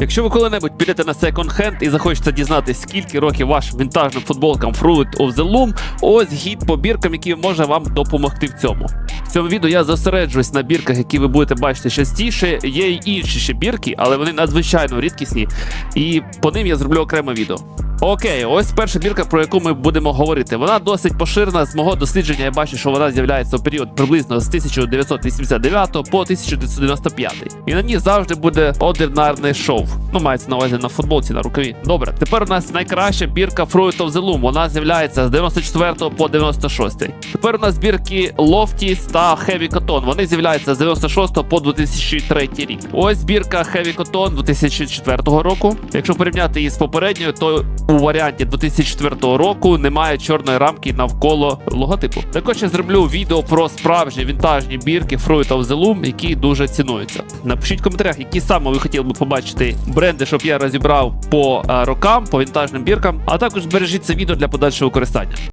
Якщо ви коли-небудь підете на Hand і захочете дізнатися, скільки років вашим вінтажним футболкам Fruit of the Loom, ось гід по біркам, який може вам допомогти в цьому. В цьому відео я зосереджуюсь на бірках, які ви будете бачити частіше. Є й інші ще бірки, але вони надзвичайно рідкісні, і по ним я зроблю окреме відео. Окей, ось перша бірка, про яку ми будемо говорити. Вона досить поширена. З мого дослідження я бачу, що вона з'являється у період приблизно з 1989 по 1995. І на ній завжди буде одинарне шоу. Ну, мається на увазі на футболці, на рукаві. Добре, тепер у нас найкраща бірка Fruit of the Loom. Вона з'являється з 94 по 96. Тепер у нас бірки Lofties та Heavy Cotton. Вони з'являються з 96 по 2003 рік. Ось бірка Heavy Cotton 2004 року. Якщо порівняти її з попередньою, то у варіанті 2004 року немає чорної рамки навколо логотипу. Також я зроблю відео про справжні вінтажні бірки Fruit of the Loom, які дуже цінуються. Напишіть в коментарях, які саме ви хотіли би побачити бренди, щоб я розібрав по е, рокам, по вінтажним біркам. А також збережіть це відео для подальшого використання.